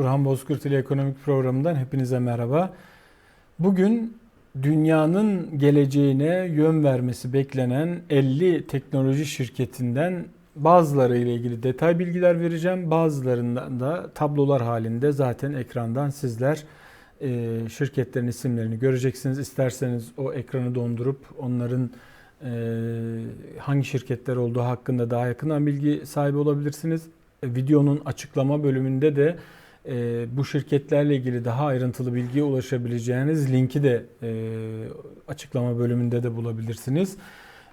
Turhan Bozkurt ile Ekonomik Programı'ndan hepinize merhaba. Bugün dünyanın geleceğine yön vermesi beklenen 50 teknoloji şirketinden bazıları ile ilgili detay bilgiler vereceğim. Bazılarından da tablolar halinde zaten ekrandan sizler e, şirketlerin isimlerini göreceksiniz. İsterseniz o ekranı dondurup onların e, hangi şirketler olduğu hakkında daha yakından bilgi sahibi olabilirsiniz. E, videonun açıklama bölümünde de e, bu şirketlerle ilgili daha ayrıntılı bilgiye ulaşabileceğiniz linki de e, açıklama bölümünde de bulabilirsiniz.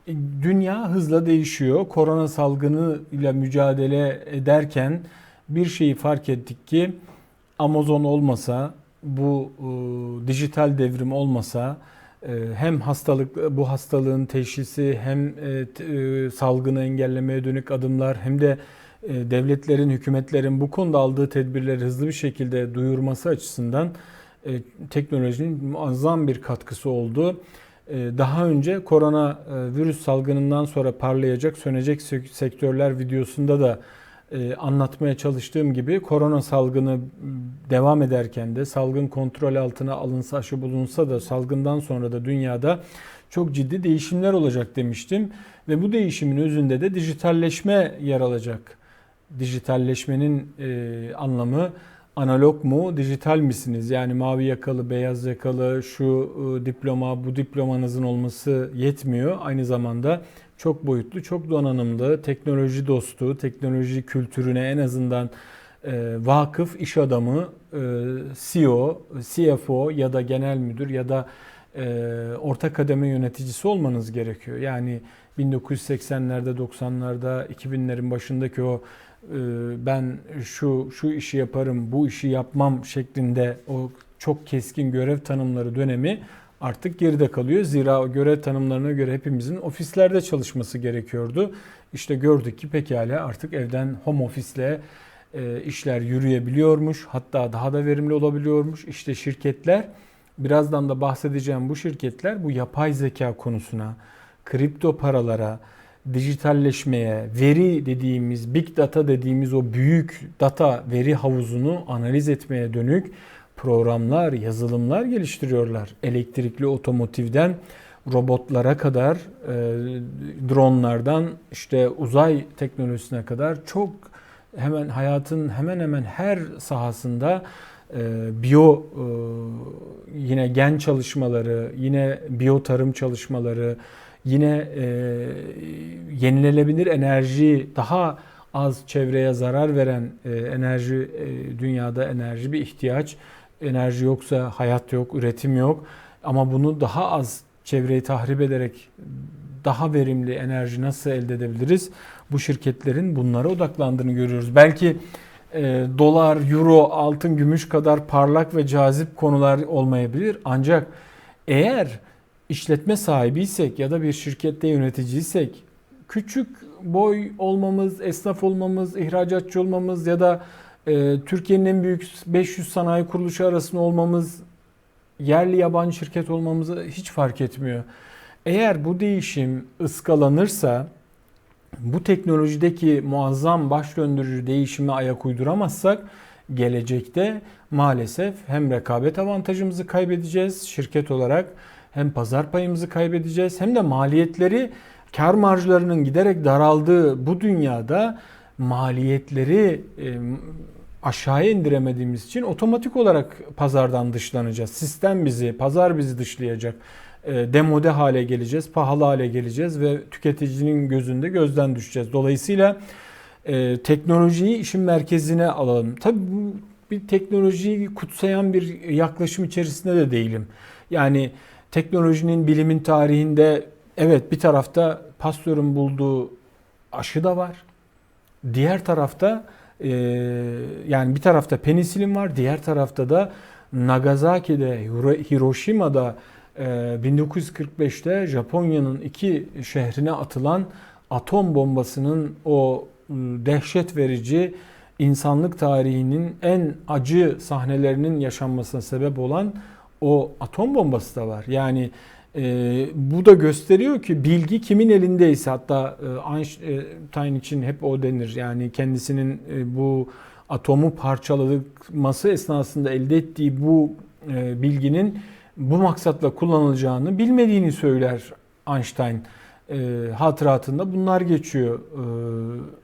E, dünya hızla değişiyor. Korona salgını ile mücadele ederken bir şeyi fark ettik ki Amazon olmasa, bu e, dijital devrim olmasa e, hem hastalık bu hastalığın teşhisi hem e, e, salgını engellemeye dönük adımlar hem de devletlerin, hükümetlerin bu konuda aldığı tedbirleri hızlı bir şekilde duyurması açısından e, teknolojinin muazzam bir katkısı oldu. E, daha önce korona virüs salgınından sonra parlayacak, sönecek sektörler videosunda da anlatmaya çalıştığım gibi korona salgını devam ederken de salgın kontrol altına alınsa, aşı bulunsa da salgından sonra da dünyada çok ciddi değişimler olacak demiştim. Ve bu değişimin özünde de dijitalleşme yer alacak dijitalleşmenin e, anlamı analog mu, dijital misiniz? Yani mavi yakalı, beyaz yakalı, şu e, diploma, bu diplomanızın olması yetmiyor. Aynı zamanda çok boyutlu, çok donanımlı, teknoloji dostu, teknoloji kültürüne en azından e, vakıf iş adamı, e, CEO, CFO ya da genel müdür ya da e, orta kademe yöneticisi olmanız gerekiyor. Yani 1980'lerde, 90'larda, 2000'lerin başındaki o ben şu şu işi yaparım, bu işi yapmam şeklinde o çok keskin görev tanımları dönemi artık geride kalıyor. Zira o görev tanımlarına göre hepimizin ofislerde çalışması gerekiyordu. İşte gördük ki pekala artık evden home ofisle e, işler yürüyebiliyormuş. Hatta daha da verimli olabiliyormuş. İşte şirketler birazdan da bahsedeceğim bu şirketler bu yapay zeka konusuna, kripto paralara, dijitalleşmeye, veri dediğimiz, big data dediğimiz o büyük data veri havuzunu analiz etmeye dönük programlar, yazılımlar geliştiriyorlar. Elektrikli otomotivden robotlara kadar, e, dronlardan işte uzay teknolojisine kadar çok hemen hayatın hemen hemen her sahasında e, biyo e, yine gen çalışmaları, yine biyo tarım çalışmaları, yine e, yenilenebilir enerji daha az çevreye zarar veren e, enerji e, dünyada enerji bir ihtiyaç. Enerji yoksa hayat yok, üretim yok. Ama bunu daha az çevreyi tahrip ederek daha verimli enerji nasıl elde edebiliriz? Bu şirketlerin bunlara odaklandığını görüyoruz. Belki e, dolar, euro, altın, gümüş kadar parlak ve cazip konular olmayabilir. Ancak eğer işletme sahibiysek ya da bir şirkette yöneticiysek küçük boy olmamız, esnaf olmamız, ihracatçı olmamız ya da e, Türkiye'nin en büyük 500 sanayi kuruluşu arasında olmamız, yerli yabancı şirket olmamızı hiç fark etmiyor. Eğer bu değişim ıskalanırsa bu teknolojideki muazzam baş döndürücü değişime ayak uyduramazsak gelecekte maalesef hem rekabet avantajımızı kaybedeceğiz şirket olarak hem pazar payımızı kaybedeceğiz hem de maliyetleri kar marjlarının giderek daraldığı bu dünyada maliyetleri aşağıya indiremediğimiz için otomatik olarak pazardan dışlanacağız. Sistem bizi, pazar bizi dışlayacak. E, demode hale geleceğiz, pahalı hale geleceğiz ve tüketicinin gözünde gözden düşeceğiz. Dolayısıyla e, teknolojiyi işin merkezine alalım. Tabii bu bir teknolojiyi kutsayan bir yaklaşım içerisinde de değilim. Yani teknolojinin, bilimin tarihinde evet bir tarafta Pasteur'ün bulduğu aşı da var. Diğer tarafta e, yani bir tarafta penisilin var, diğer tarafta da Nagasaki'de, Hiroşima'da e, 1945'te Japonya'nın iki şehrine atılan atom bombasının o dehşet verici insanlık tarihinin en acı sahnelerinin yaşanmasına sebep olan o atom bombası da var. Yani e, bu da gösteriyor ki bilgi kimin elindeyse hatta e, Einstein için hep o denir. Yani kendisinin e, bu atomu parçalaması esnasında elde ettiği bu e, bilginin bu maksatla kullanılacağını bilmediğini söyler Einstein e, hatıratında bunlar geçiyor. E,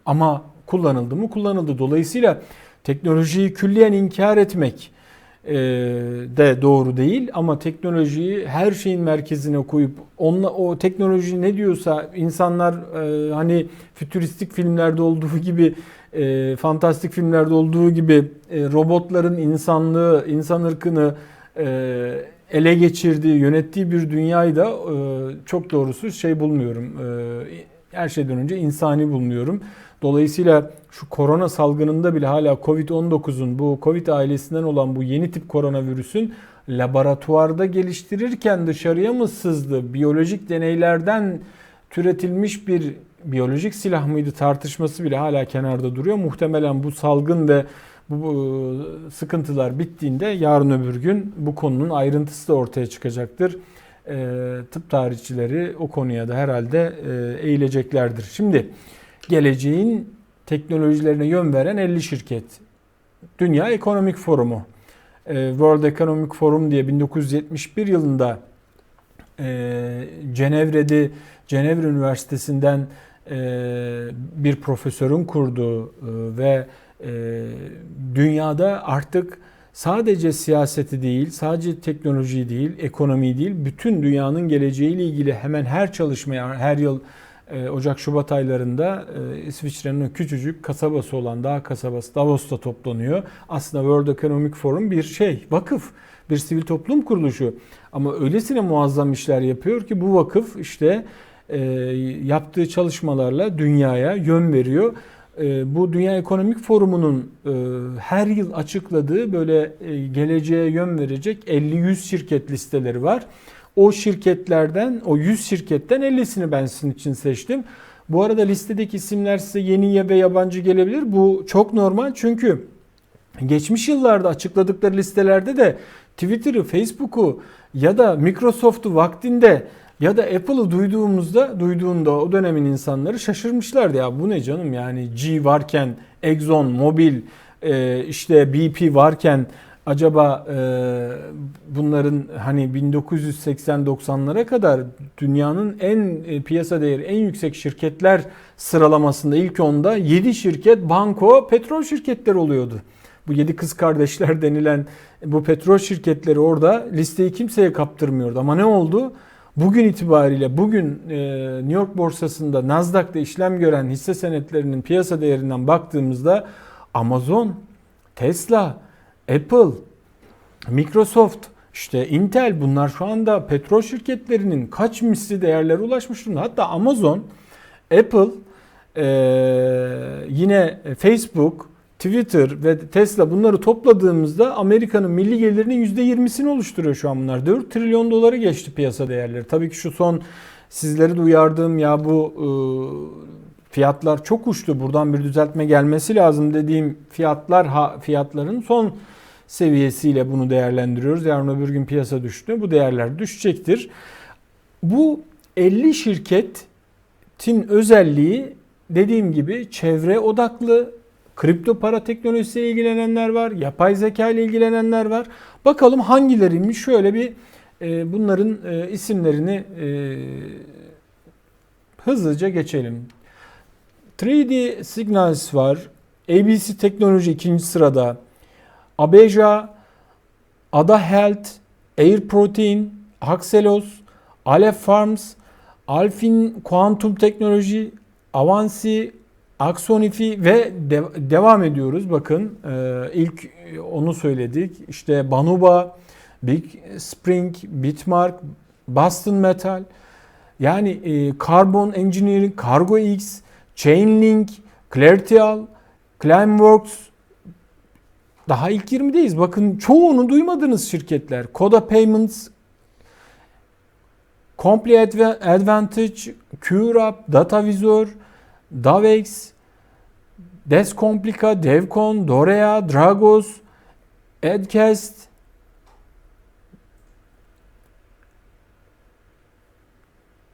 ama kullanıldı mı? Kullanıldı. Dolayısıyla teknolojiyi külliyen inkar etmek de doğru değil ama teknolojiyi her şeyin merkezine koyup onunla o teknoloji ne diyorsa insanlar e, hani fütüristik filmlerde olduğu gibi e, fantastik filmlerde olduğu gibi e, robotların insanlığı, insan ırkını e, ele geçirdiği, yönettiği bir dünyayı da e, çok doğrusu şey bulmuyorum. E, her şeyden önce insani bulmuyorum. Dolayısıyla şu korona salgınında bile hala Covid-19'un bu Covid ailesinden olan bu yeni tip koronavirüsün laboratuvarda geliştirirken dışarıya mı sızdı? Biyolojik deneylerden türetilmiş bir biyolojik silah mıydı tartışması bile hala kenarda duruyor. Muhtemelen bu salgın ve bu sıkıntılar bittiğinde yarın öbür gün bu konunun ayrıntısı da ortaya çıkacaktır. E, tıp tarihçileri o konuya da herhalde e, eğileceklerdir. Şimdi geleceğin teknolojilerine yön veren 50 şirket. Dünya Ekonomik Forumu. E, World Economic Forum diye 1971 yılında e, Cenevre'de Cenevre Üniversitesi'nden e, bir profesörün kurduğu e, ve dünyada artık sadece siyaseti değil, sadece teknoloji değil, ekonomi değil, bütün dünyanın geleceğiyle ilgili hemen her çalışmaya her yıl Ocak-Şubat aylarında e, İsviçre'nin küçücük kasabası olan dağ kasabası Davos'ta toplanıyor. Aslında World Economic Forum bir şey, vakıf, bir sivil toplum kuruluşu. Ama öylesine muazzam işler yapıyor ki bu vakıf işte e, yaptığı çalışmalarla dünyaya yön veriyor. E, bu Dünya Ekonomik Forumu'nun her yıl açıkladığı böyle geleceğe yön verecek 50-100 şirket listeleri var. O şirketlerden, o 100 şirketten 50'sini ben sizin için seçtim. Bu arada listedeki isimler size yeni ve yabancı gelebilir. Bu çok normal çünkü geçmiş yıllarda açıkladıkları listelerde de Twitter'ı, Facebook'u ya da Microsoft'u vaktinde ya da Apple'ı duyduğumuzda, duyduğunda o dönemin insanları şaşırmışlardı. Ya bu ne canım yani G varken, Exxon, Mobil, e, işte BP varken acaba e, bunların hani 1980-90'lara kadar dünyanın en e, piyasa değeri en yüksek şirketler sıralamasında ilk onda 7 şirket banko petrol şirketleri oluyordu. Bu 7 kız kardeşler denilen bu petrol şirketleri orada listeyi kimseye kaptırmıyordu. Ama ne oldu? Bugün itibariyle bugün e, New York borsasında Nasdaq'ta işlem gören hisse senetlerinin piyasa değerinden baktığımızda Amazon, Tesla, Apple, Microsoft, işte Intel bunlar şu anda petrol şirketlerinin kaç misli değerlere ulaşmış durumda. Hatta Amazon, Apple, yine Facebook, Twitter ve Tesla bunları topladığımızda Amerika'nın milli gelirinin %20'sini oluşturuyor şu an bunlar. 4 trilyon doları geçti piyasa değerleri. Tabii ki şu son sizleri de uyardığım ya bu fiyatlar çok uçtu. Buradan bir düzeltme gelmesi lazım dediğim fiyatlar ha, fiyatların son seviyesiyle bunu değerlendiriyoruz. Yarın öbür gün piyasa düştü. Bu değerler düşecektir. Bu 50 şirketin özelliği dediğim gibi çevre odaklı, kripto para teknolojisiyle ilgilenenler var, yapay zeka ile ilgilenenler var. Bakalım hangileriymiş şöyle bir e, bunların e, isimlerini e, hızlıca geçelim. 3D Signals var. ABC Teknoloji ikinci sırada. Abeja, Ada Health, Air Protein, Axelos, Aleph Farms, Alfin Quantum Teknoloji, Avansi, Axonifi ve de- devam ediyoruz. Bakın e, ilk onu söyledik. İşte Banuba, Big Spring, Bitmark, Boston Metal, yani e, Carbon Engineering, Cargo X, Chainlink, Claritial, Climeworks, daha ilk 20'deyiz. Bakın çoğunu duymadığınız şirketler. Koda Payments, Complete Advantage, QRAP, DataVisor, Davex, Descomplica, Devcon, Dorea, Dragos, Edcast,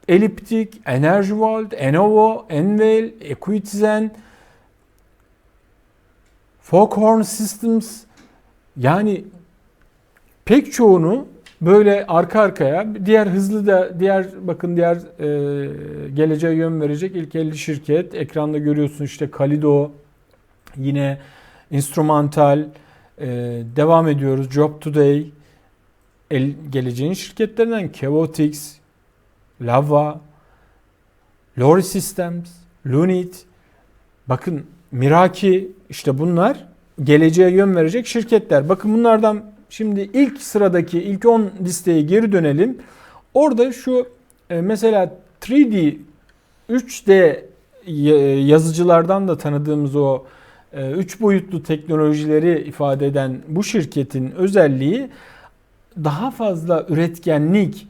Elliptic, Energy World, Enovo, Envel, Equitizen, Foghorn Systems yani pek çoğunu böyle arka arkaya diğer hızlı da diğer bakın diğer e, geleceğe yön verecek ilk 50 şirket. Ekranda görüyorsun işte Kalido yine Instrumental e, devam ediyoruz. Job Today el, geleceğin şirketlerinden Kevotix, Lava, Lori Systems, Lunit. Bakın Miraki işte bunlar geleceğe yön verecek şirketler. Bakın bunlardan şimdi ilk sıradaki ilk 10 listeye geri dönelim. Orada şu e, mesela 3D 3D yazıcılardan da tanıdığımız o 3 e, boyutlu teknolojileri ifade eden bu şirketin özelliği daha fazla üretkenlik,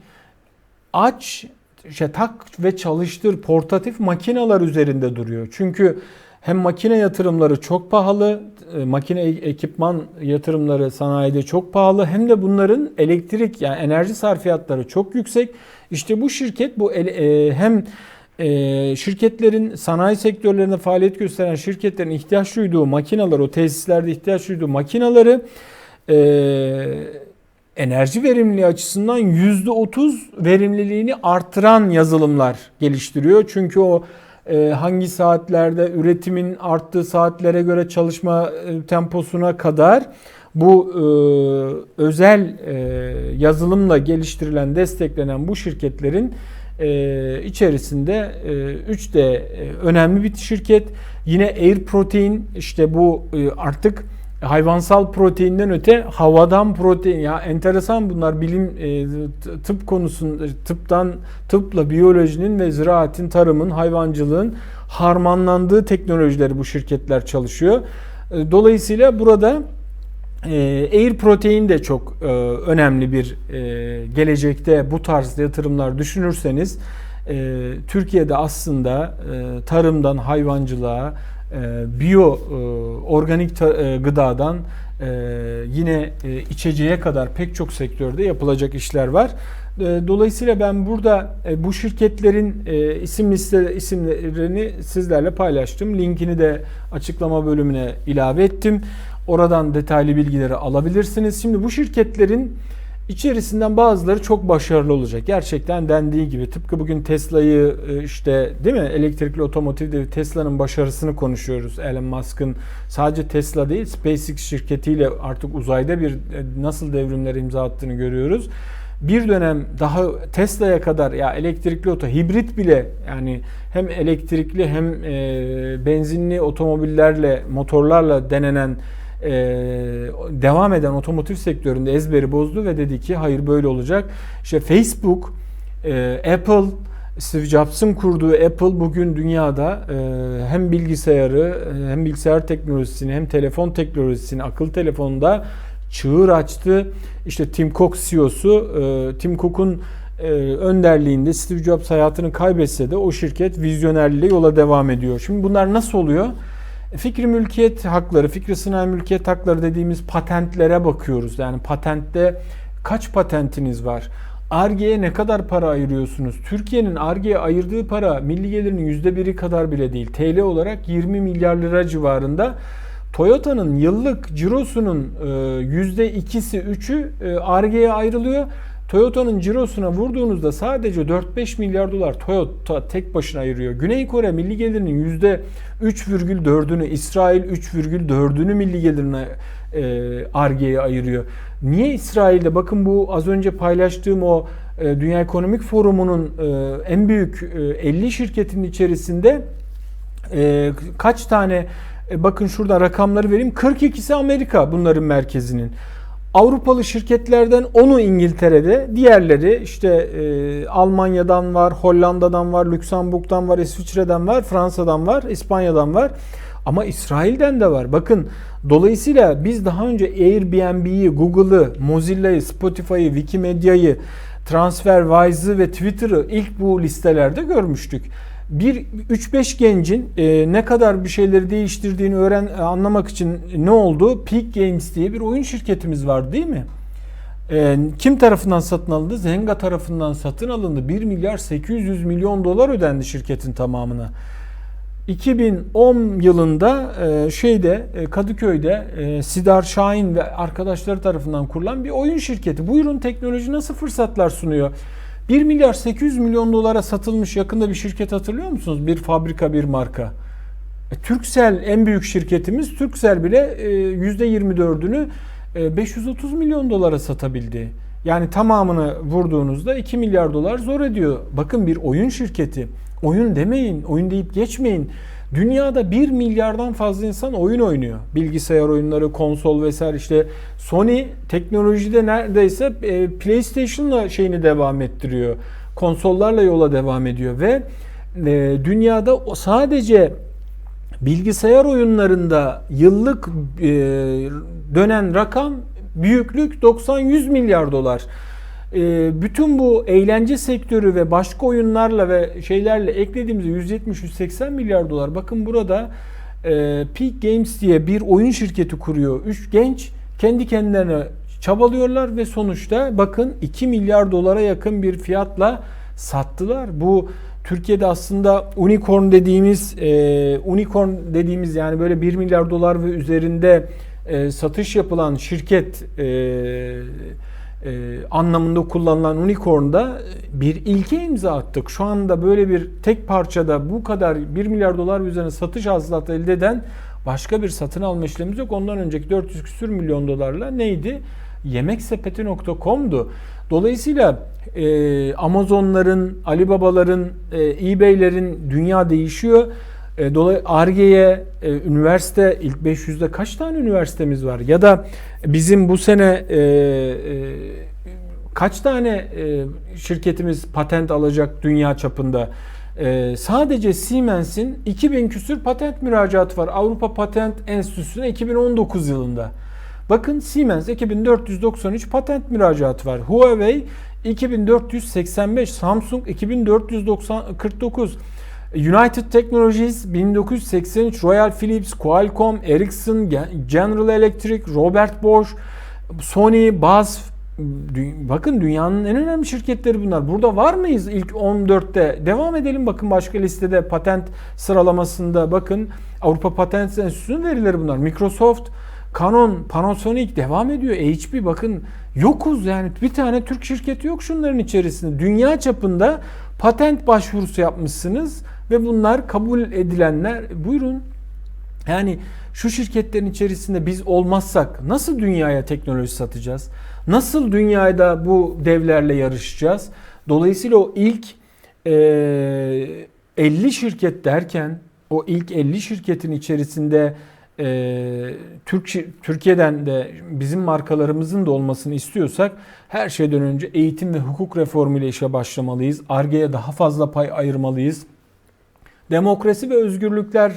aç, işte tak ve çalıştır portatif makineler üzerinde duruyor. Çünkü hem makine yatırımları çok pahalı, e, makine ekipman yatırımları sanayide çok pahalı hem de bunların elektrik yani enerji sarfiyatları çok yüksek. İşte bu şirket bu e, hem e, şirketlerin sanayi sektörlerinde faaliyet gösteren şirketlerin ihtiyaç duyduğu makinalar, o tesislerde ihtiyaç duyduğu makinaları enerji verimliliği açısından %30 verimliliğini artıran yazılımlar geliştiriyor. Çünkü o e, hangi saatlerde üretimin arttığı saatlere göre çalışma e, temposuna kadar bu e, özel yazılımla geliştirilen, desteklenen bu şirketlerin içerisinde 3 de önemli bir şirket. Yine Air Protein işte bu artık hayvansal proteinden öte havadan protein ya enteresan bunlar bilim e, tıp konusunda tıptan tıpla biyolojinin ve ziraatin tarımın hayvancılığın harmanlandığı teknolojileri bu şirketler çalışıyor. E, dolayısıyla burada e, Air Protein de çok önemli bir gelecekte bu tarz yatırımlar düşünürseniz Türkiye'de aslında tarımdan hayvancılığa biyo e, organik e, gıdadan e, yine içeceğe kadar pek çok sektörde yapılacak işler var. Dolayısıyla ben burada bu şirketlerin isim liste isimlerini sizlerle paylaştım. Linkini de açıklama bölümüne ilave ettim. Oradan detaylı bilgileri alabilirsiniz. Şimdi bu şirketlerin İçerisinden bazıları çok başarılı olacak. Gerçekten dendiği gibi tıpkı bugün Tesla'yı e, işte değil mi elektrikli otomotivde Tesla'nın başarısını konuşuyoruz. Elon Musk'ın sadece Tesla değil SpaceX şirketiyle artık uzayda bir e, nasıl devrimler imza attığını görüyoruz. Bir dönem daha Tesla'ya kadar ya elektrikli oto hibrit bile yani hem elektrikli hem e, benzinli otomobillerle motorlarla denenen e, devam eden otomotiv sektöründe ezberi bozdu ve dedi ki hayır böyle olacak. İşte Facebook, e, Apple, Steve Jobs'ın kurduğu Apple bugün dünyada e, hem bilgisayarı e, hem bilgisayar teknolojisini hem telefon teknolojisini akıl telefonunda çığır açtı. İşte Tim Cook CEO'su e, Tim Cook'un önderliğinde Steve Jobs hayatını kaybetse de o şirket vizyonerliğe yola devam ediyor. Şimdi bunlar nasıl oluyor? Fikri mülkiyet hakları, fikri sınai mülkiyet hakları dediğimiz patentlere bakıyoruz. Yani patentte kaç patentiniz var? Arge'ye ne kadar para ayırıyorsunuz? Türkiye'nin Arge'ye ayırdığı para milli gelirinin yüzde biri kadar bile değil. TL olarak 20 milyar lira civarında. Toyota'nın yıllık cirosunun e, yüzde ikisi, üçü e, Arge'ye ayrılıyor. Toyota'nın cirosuna vurduğunuzda sadece 4-5 milyar dolar Toyota tek başına ayırıyor. Güney Kore milli gelirinin %3,4'ünü, İsrail 3,4'ünü milli gelirine ARGE'ye e, ayırıyor. Niye İsrail'de? Bakın bu az önce paylaştığım o e, Dünya Ekonomik Forumu'nun e, en büyük e, 50 şirketin içerisinde e, kaç tane e, bakın şurada rakamları vereyim. 42'si Amerika bunların merkezinin. Avrupalı şirketlerden onu İngiltere'de, diğerleri işte e, Almanya'dan var, Hollanda'dan var, Lüksemburg'dan var, İsviçre'den var, Fransa'dan var, İspanya'dan var. Ama İsrail'den de var. Bakın dolayısıyla biz daha önce Airbnb'yi, Google'ı, Mozilla'yı, Spotify'ı, Wikimedia'yı, TransferWise'ı ve Twitter'ı ilk bu listelerde görmüştük bir 3-5 gencin e, ne kadar bir şeyleri değiştirdiğini öğren e, anlamak için ne oldu? Peak Games diye bir oyun şirketimiz var değil mi? E, kim tarafından satın alındı? Zenga tarafından satın alındı. 1 milyar 800 milyon dolar ödendi şirketin tamamına. 2010 yılında e, şeyde e, Kadıköy'de e, Sidar Şahin ve arkadaşları tarafından kurulan bir oyun şirketi. Buyurun teknoloji nasıl fırsatlar sunuyor? 1 milyar 800 milyon dolara satılmış yakında bir şirket hatırlıyor musunuz? Bir fabrika, bir marka. E, Turkcell en büyük şirketimiz. Turkcell bile e, %24'ünü e, 530 milyon dolara satabildi. Yani tamamını vurduğunuzda 2 milyar dolar zor ediyor. Bakın bir oyun şirketi. Oyun demeyin, oyun deyip geçmeyin. Dünyada 1 milyardan fazla insan oyun oynuyor. Bilgisayar oyunları, konsol vesaire işte Sony teknolojide neredeyse e, PlayStation'la şeyini devam ettiriyor. Konsollarla yola devam ediyor ve e, dünyada sadece bilgisayar oyunlarında yıllık e, dönen rakam büyüklük 90-100 milyar dolar. E, bütün bu eğlence sektörü ve başka oyunlarla ve şeylerle eklediğimizde 170-180 milyar dolar. Bakın burada e, Peak Games diye bir oyun şirketi kuruyor. Üç genç kendi kendilerine çabalıyorlar ve sonuçta bakın 2 milyar dolara yakın bir fiyatla sattılar. Bu Türkiye'de aslında unicorn dediğimiz e, unicorn dediğimiz yani böyle 1 milyar dolar ve üzerinde e, satış yapılan şirket e, e, anlamında kullanılan unicorn'da bir ilke imza attık. Şu anda böyle bir tek parçada bu kadar 1 milyar dolar üzerine satış hasılatı elde eden başka bir satın alma işlemimiz yok. Ondan önceki 400 küsür milyon dolarla neydi? Yemeksepeti.com'du. Dolayısıyla e, Amazon'ların, Alibabaların, e, eBay'lerin dünya değişiyor. E, Dolayı Arge'ye e, üniversite ilk 500'de kaç tane üniversitemiz var? Ya da bizim bu sene e, e, kaç tane e, şirketimiz patent alacak dünya çapında? E, sadece Siemens'in 2000 küsür patent müracaatı var Avrupa Patent Enstitüsü'ne 2019 yılında. Bakın Siemens 2493 patent müracaatı var. Huawei 2485, Samsung 2449, United Technologies 1983, Royal Philips, Qualcomm, Ericsson, General Electric, Robert Bosch, Sony, BASF, Bakın dünyanın en önemli şirketleri bunlar. Burada var mıyız ilk 14'te? Devam edelim bakın başka listede patent sıralamasında bakın Avrupa Patent Enstitüsü'nün verileri bunlar. Microsoft, Canon, Panasonic devam ediyor. HP bakın yokuz yani bir tane Türk şirketi yok şunların içerisinde. Dünya çapında patent başvurusu yapmışsınız ve bunlar kabul edilenler buyurun. Yani şu şirketlerin içerisinde biz olmazsak nasıl dünyaya teknoloji satacağız? Nasıl dünyada bu devlerle yarışacağız? Dolayısıyla o ilk e, 50 şirket derken o ilk 50 şirketin içerisinde e, Türk Türkiye'den de bizim markalarımızın da olmasını istiyorsak her şeyden önce eğitim ve hukuk reformu ile işe başlamalıyız. Arge'ye daha fazla pay ayırmalıyız. Demokrasi ve özgürlükler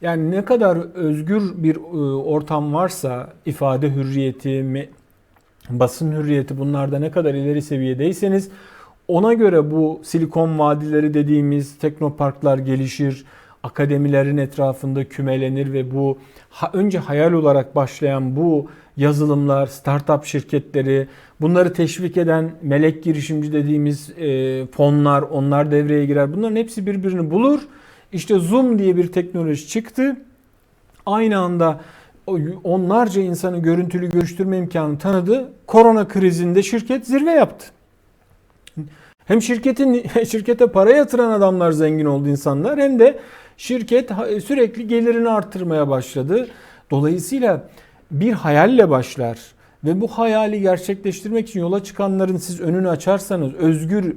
yani ne kadar özgür bir e, ortam varsa ifade hürriyeti, basın hürriyeti bunlarda ne kadar ileri seviyedeyseniz ona göre bu silikon vadileri dediğimiz teknoparklar gelişir akademilerin etrafında kümelenir ve bu önce hayal olarak başlayan bu yazılımlar, startup şirketleri, bunları teşvik eden melek girişimci dediğimiz e, fonlar, onlar devreye girer. Bunların hepsi birbirini bulur. İşte Zoom diye bir teknoloji çıktı. Aynı anda onlarca insanı görüntülü görüştürme imkanı tanıdı. Korona krizinde şirket zirve yaptı. Hem şirketin şirkete para yatıran adamlar zengin oldu insanlar hem de şirket sürekli gelirini artırmaya başladı. Dolayısıyla bir hayalle başlar ve bu hayali gerçekleştirmek için yola çıkanların siz önünü açarsanız özgür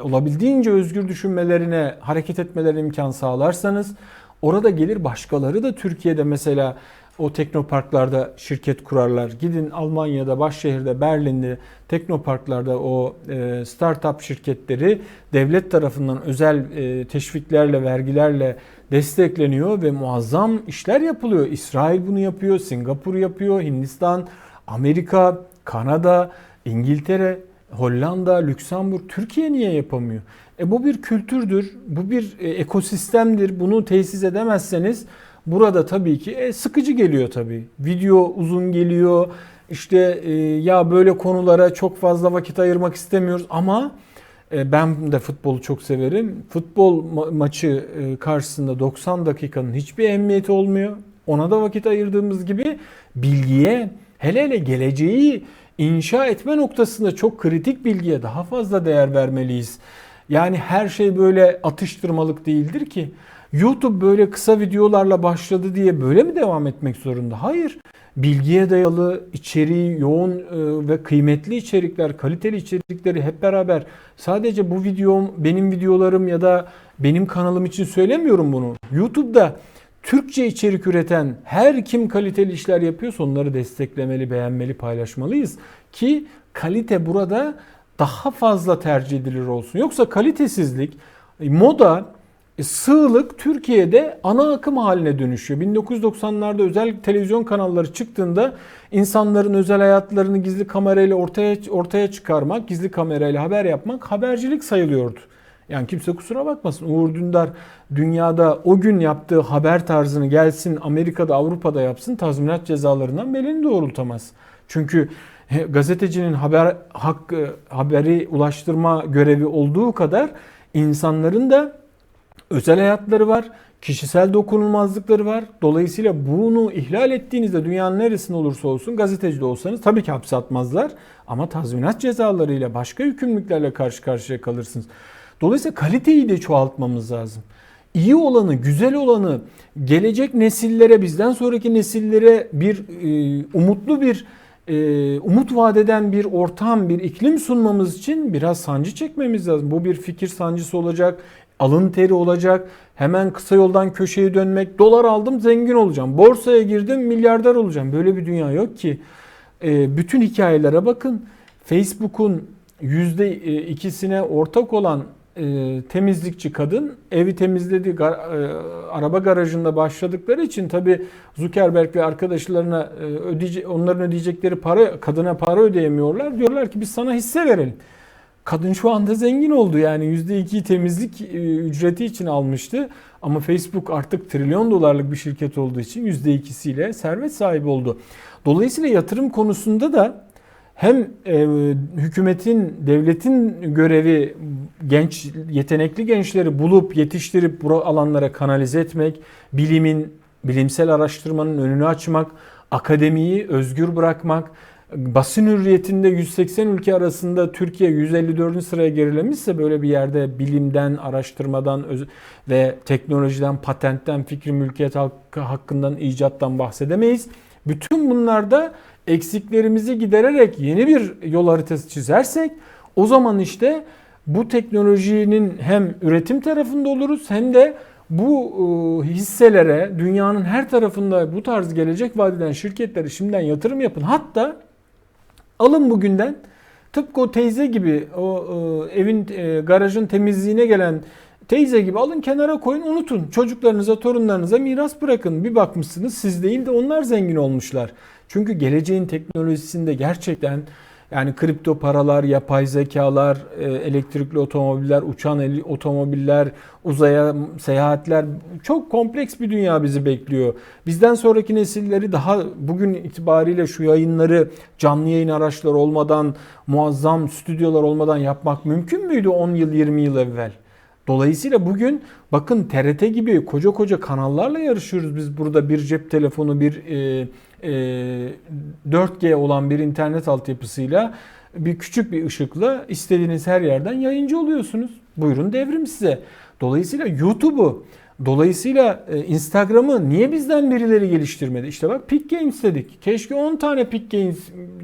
olabildiğince özgür düşünmelerine, hareket etmelerine imkan sağlarsanız orada gelir başkaları da Türkiye'de mesela o teknoparklarda şirket kurarlar. Gidin Almanya'da, başşehirde, Berlin'de teknoparklarda o e, startup şirketleri devlet tarafından özel e, teşviklerle, vergilerle destekleniyor ve muazzam işler yapılıyor. İsrail bunu yapıyor, Singapur yapıyor, Hindistan, Amerika, Kanada, İngiltere, Hollanda, Lüksemburg, Türkiye niye yapamıyor? E bu bir kültürdür, bu bir e, ekosistemdir. Bunu tesis edemezseniz Burada tabii ki e, sıkıcı geliyor tabii. Video uzun geliyor. İşte e, ya böyle konulara çok fazla vakit ayırmak istemiyoruz ama E, Ben de futbolu çok severim. Futbol ma- maçı e, karşısında 90 dakikanın hiçbir emniyeti olmuyor. Ona da vakit ayırdığımız gibi bilgiye hele hele geleceği inşa etme noktasında çok kritik bilgiye daha fazla değer vermeliyiz. Yani her şey böyle atıştırmalık değildir ki. YouTube böyle kısa videolarla başladı diye böyle mi devam etmek zorunda? Hayır. Bilgiye dayalı, içeriği yoğun e, ve kıymetli içerikler, kaliteli içerikleri hep beraber sadece bu videom, benim videolarım ya da benim kanalım için söylemiyorum bunu. YouTube'da Türkçe içerik üreten her kim kaliteli işler yapıyorsa onları desteklemeli, beğenmeli, paylaşmalıyız ki kalite burada daha fazla tercih edilir olsun. Yoksa kalitesizlik, e, moda, e, sığlık Türkiye'de ana akım haline dönüşüyor. 1990'larda özel televizyon kanalları çıktığında insanların özel hayatlarını gizli kamerayla ortaya ortaya çıkarmak, gizli kamerayla haber yapmak habercilik sayılıyordu. Yani kimse kusura bakmasın. Uğur Dündar dünyada o gün yaptığı haber tarzını gelsin Amerika'da Avrupa'da yapsın tazminat cezalarından belini doğrultamaz. Çünkü gazetecinin haber hakkı haberi ulaştırma görevi olduğu kadar insanların da özel hayatları var, kişisel dokunulmazlıkları var. Dolayısıyla bunu ihlal ettiğinizde dünyanın neresinde olursa olsun gazeteci de olsanız tabii ki hapse atmazlar ama tazminat cezalarıyla başka yükümlülüklerle karşı karşıya kalırsınız. Dolayısıyla kaliteyi de çoğaltmamız lazım. İyi olanı, güzel olanı gelecek nesillere, bizden sonraki nesillere bir e, umutlu bir e, umut vadeden bir ortam, bir iklim sunmamız için biraz sancı çekmemiz lazım. Bu bir fikir sancısı olacak, alın teri olacak. Hemen kısa yoldan köşeye dönmek, dolar aldım zengin olacağım, borsaya girdim milyarder olacağım. Böyle bir dünya yok ki. E, bütün hikayelere bakın. Facebook'un yüzde e, ikisine ortak olan e, temizlikçi kadın evi temizledi gar- e, araba garajında başladıkları için tabi Zuckerberg ve arkadaşlarına e, ödeyece- onların ödeyecekleri para kadına para ödeyemiyorlar. Diyorlar ki biz sana hisse verelim. Kadın şu anda zengin oldu yani %2'yi temizlik e, ücreti için almıştı. Ama Facebook artık trilyon dolarlık bir şirket olduğu için %2'siyle servet sahibi oldu. Dolayısıyla yatırım konusunda da hem e, hükümetin, devletin görevi genç, yetenekli gençleri bulup yetiştirip bu alanlara kanalize etmek, bilimin, bilimsel araştırmanın önünü açmak, akademiyi özgür bırakmak, basın hürriyetinde 180 ülke arasında Türkiye 154. sıraya gerilemişse böyle bir yerde bilimden, araştırmadan ve teknolojiden, patentten, fikri mülkiyet hakkı hakkından, icattan bahsedemeyiz. Bütün bunlarda eksiklerimizi gidererek yeni bir yol haritası çizersek o zaman işte bu teknolojinin hem üretim tarafında oluruz hem de bu e, hisselere dünyanın her tarafında bu tarz gelecek vadeden şirketlere şimdiden yatırım yapın. Hatta alın bugünden tıpkı o teyze gibi o e, evin e, garajın temizliğine gelen teyze gibi alın kenara koyun unutun. Çocuklarınıza torunlarınıza miras bırakın. Bir bakmışsınız siz değil de onlar zengin olmuşlar. Çünkü geleceğin teknolojisinde gerçekten yani kripto paralar, yapay zekalar, e, elektrikli otomobiller, uçan otomobiller, uzaya seyahatler çok kompleks bir dünya bizi bekliyor. Bizden sonraki nesilleri daha bugün itibariyle şu yayınları canlı yayın araçları olmadan, muazzam stüdyolar olmadan yapmak mümkün müydü 10 yıl 20 yıl evvel? Dolayısıyla bugün bakın TRT gibi koca koca kanallarla yarışıyoruz biz burada bir cep telefonu bir e, e, 4G olan bir internet altyapısıyla bir küçük bir ışıkla istediğiniz her yerden yayıncı oluyorsunuz. Buyurun devrim size. Dolayısıyla YouTube'u Dolayısıyla e, Instagram'ı niye bizden birileri geliştirmedi? İşte bak Peak Games dedik. Keşke 10 tane Peak Games,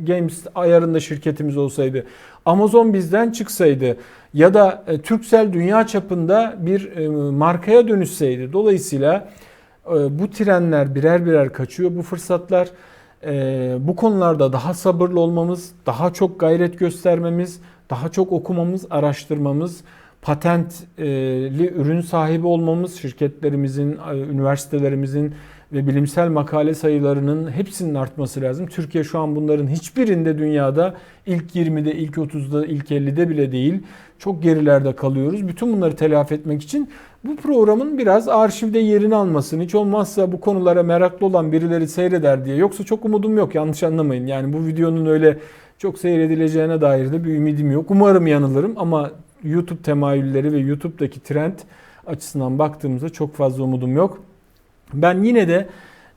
Games ayarında şirketimiz olsaydı. Amazon bizden çıksaydı ya da e, Turkcell dünya çapında bir e, markaya dönüşseydi. Dolayısıyla e, bu trenler birer birer kaçıyor bu fırsatlar. Bu konularda daha sabırlı olmamız, daha çok gayret göstermemiz, daha çok okumamız, araştırmamız, patentli ürün sahibi olmamız, şirketlerimizin, üniversitelerimizin ve bilimsel makale sayılarının hepsinin artması lazım. Türkiye şu an bunların hiçbirinde dünyada ilk 20'de, ilk 30'da, ilk 50'de bile değil. Çok gerilerde kalıyoruz. Bütün bunları telafi etmek için bu programın biraz arşivde yerini almasını, hiç olmazsa bu konulara meraklı olan birileri seyreder diye. Yoksa çok umudum yok yanlış anlamayın. Yani bu videonun öyle çok seyredileceğine dair de bir ümidim yok. Umarım yanılırım ama YouTube temayülleri ve YouTube'daki trend açısından baktığımızda çok fazla umudum yok. Ben yine de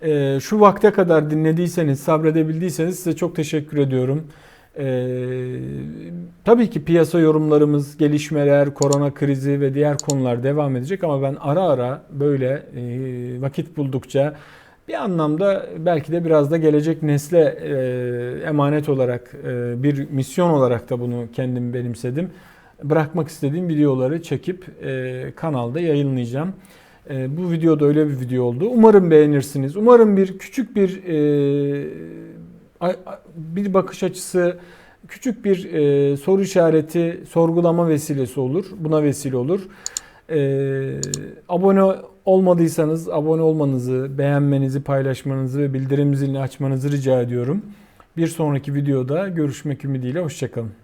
e, şu vakte kadar dinlediyseniz, sabredebildiyseniz size çok teşekkür ediyorum. Ee, tabii ki piyasa yorumlarımız, gelişmeler, korona krizi ve diğer konular devam edecek ama ben ara ara böyle e, vakit buldukça bir anlamda belki de biraz da gelecek nesle e, emanet olarak e, bir misyon olarak da bunu kendim benimsedim. Bırakmak istediğim videoları çekip e, kanalda yayınlayacağım. E, bu video da öyle bir video oldu. Umarım beğenirsiniz. Umarım bir küçük bir e, bir bakış açısı, küçük bir e, soru işareti, sorgulama vesilesi olur. Buna vesile olur. E, abone olmadıysanız abone olmanızı, beğenmenizi, paylaşmanızı ve bildirim zilini açmanızı rica ediyorum. Bir sonraki videoda görüşmek ümidiyle. Hoşçakalın.